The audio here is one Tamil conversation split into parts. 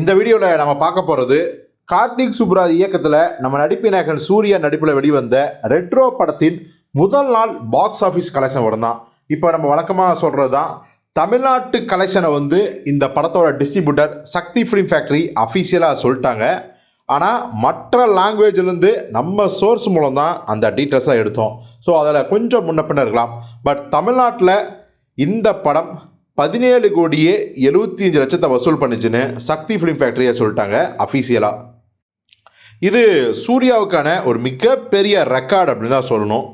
இந்த வீடியோவில் நம்ம பார்க்க போகிறது கார்த்திக் சுப்ராஜ் இயக்கத்தில் நம்ம நடிப்பு நாயகன் சூர்யா நடிப்பில் வெளிவந்த ரெட்ரோ படத்தின் முதல் நாள் பாக்ஸ் ஆஃபீஸ் கலெக்ஷன் வரும் தான் இப்போ நம்ம வழக்கமாக சொல்கிறது தான் தமிழ்நாட்டு கலெக்ஷனை வந்து இந்த படத்தோட டிஸ்ட்ரிபியூட்டர் சக்தி ஃபிலிம் ஃபேக்ட்ரி அஃபீஷியலாக சொல்லிட்டாங்க. ஆனால் மற்ற லாங்குவேஜ்லேருந்து நம்ம சோர்ஸ் மூலம் தான் அந்த டீட்டெயில்ஸாக எடுத்தோம். ஸோ அதில் கொஞ்சம் முன்ன பின்ன இருக்கலாம். பட் தமிழ்நாட்டில் இந்த படம் பதினேழு கோடியே எழுபத்தி அஞ்சு லட்சத்தை வசூல் பண்ணுச்சுன்னு சக்தி ஃபிலிம் ஃபேக்ட்ரியை சொல்லிட்டாங்க அஃபீஷியலாக இது சூர்யாவுக்கான ஒரு மிகப்பெரிய ரெக்கார்டு அப்படின்னு தான் சொல்லணும்.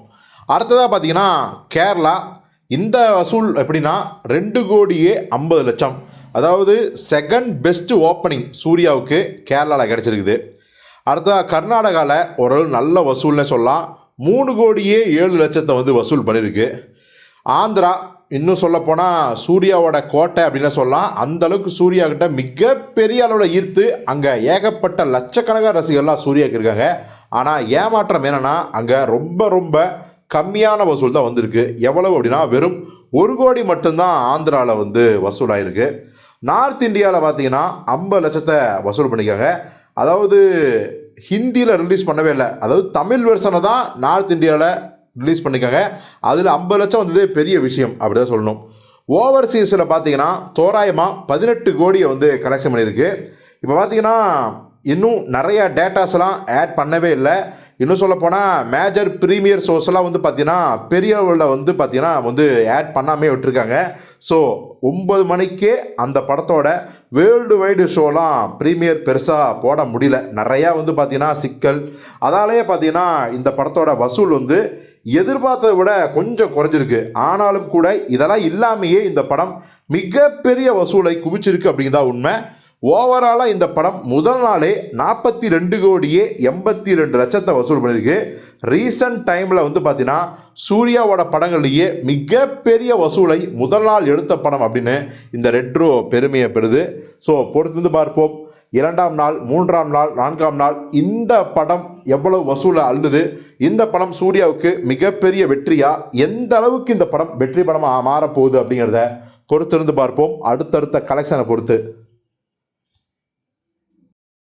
அடுத்ததாக பார்த்தீங்கன்னா கேரளா. இந்த வசூல் எப்படின்னா ரெண்டு கோடியே ஐம்பது லட்சம். அதாவது செகண்ட் பெஸ்ட்டு ஓப்பனிங் சூர்யாவுக்கு கேரளாவில் கிடச்சிருக்குது. அடுத்ததாக கர்நாடகாவில் ஓரளவு நல்ல வசூல்னே சொல்லலாம். மூணு கோடியே ஏழு லட்சத்தை வந்து வசூல் பண்ணியிருக்கு ஆந்திரா இன்னும் சொல்லப்போனால் சூர்யாவோட கோட்டை அப்படின்னு சொல்லலாம். அந்த அளவுக்கு சூர்யா கிட்ட மிகப்பெரிய அளவில் ஈர்த்து அங்கே ஏகப்பட்ட லட்சக்கணக்கான ரசிகர்லாம் சூர்யாவுக்கு இருக்காங்க. ஆனால் ஏமாற்றம் என்னென்னா அங்கே ரொம்ப ரொம்ப கம்மியான வசூல் தான் வந்திருக்கு. எவ்வளவு அப்படின்னா வெறும் ஒரு கோடி மட்டும்தான் ஆந்திராவில் வந்து வசூலாயிருக்கு. நார்த் இந்தியாவில் பார்த்தீங்கன்னா ஐம்பது லட்சத்தை வசூல் பண்ணிக்காங்க அதாவது ஹிந்தியில் ரிலீஸ் பண்ணவே இல்லை. அதாவது தமிழ் வெர்ஷனை தான் நார்த் இந்தியாவில் ரிலீஸ் பண்ணிக்காங்க. அதில் ஐம்பது லட்சம் வந்ததே பெரிய விஷயம் அப்படி தான் சொல்லணும் ஓவர்சீஸில் பார்த்தீங்கன்னா தோராயமாக பதினெட்டு கோடியை வந்து கலெக்ஷன் பண்ணியிருக்கு. இப்போ பார்த்தீங்கன்னா இன்னும் நிறையா டேட்டாஸ்லாம் ஆட் பண்ணவே இல்லை. இன்னும் சொல்லப்போனால் மேஜர் ப்ரீமியர் ஷோஸ்லாம் வந்து பார்த்தீங்கன்னா பெரிய அளவில் வந்து பார்த்தீங்கன்னா வந்து ஆட் பண்ணாமே விட்டுருக்காங்க. ஸோ ஒம்பது மணிக்கே அந்த படத்தோட வேர்ல்டு வைடு ஷோலாம் ப்ரீமியர் பெருசாக போட முடியல. நிறையா வந்து பார்த்தீங்கன்னா சிக்கல். அதாலேயே பார்த்தீங்கன்னா இந்த படத்தோட வசூல் வந்து எதிர்பார்த்ததை விட கொஞ்சம் குறைஞ்சிருக்கு. ஆனாலும் கூட இதெல்லாம் இல்லாமையே இந்த படம் மிகப்பெரிய வசூலை குவிச்சிருக்கு அப்படிங்கிறதா உண்மை. ஓவராலாக இந்த படம் முதல் நாளே நாற்பத்தி ரெண்டு கோடியே எண்பத்தி ரெண்டு லட்சத்தை வசூல் பண்ணியிருக்கு ரீசன்ட் டைமில் வந்து பார்த்தீங்கன்னா சூர்யாவோட படங்கள்லேயே மிகப்பெரிய வசூலை முதல் நாள் எடுத்த படம் அப்படின்னு இந்த ரெட்ரோ பெருமையை பெறுது. ஸோ பொறுத்திருந்து பார்ப்போம். இரண்டாம் நாள் மூன்றாம் நாள் நான்காம் நாள் இந்த படம் எவ்வளவு வசூலை அள்ளுது? இந்த படம் சூர்யாவுக்கு மிகப்பெரிய வெற்றியா? எந்த அளவுக்கு இந்த படம் வெற்றி படமாக மாறப்போகுது அப்படிங்கிறத பொறுத்திருந்து பார்ப்போம். அடுத்தடுத்த கலெக்ஷனை பொறுத்து.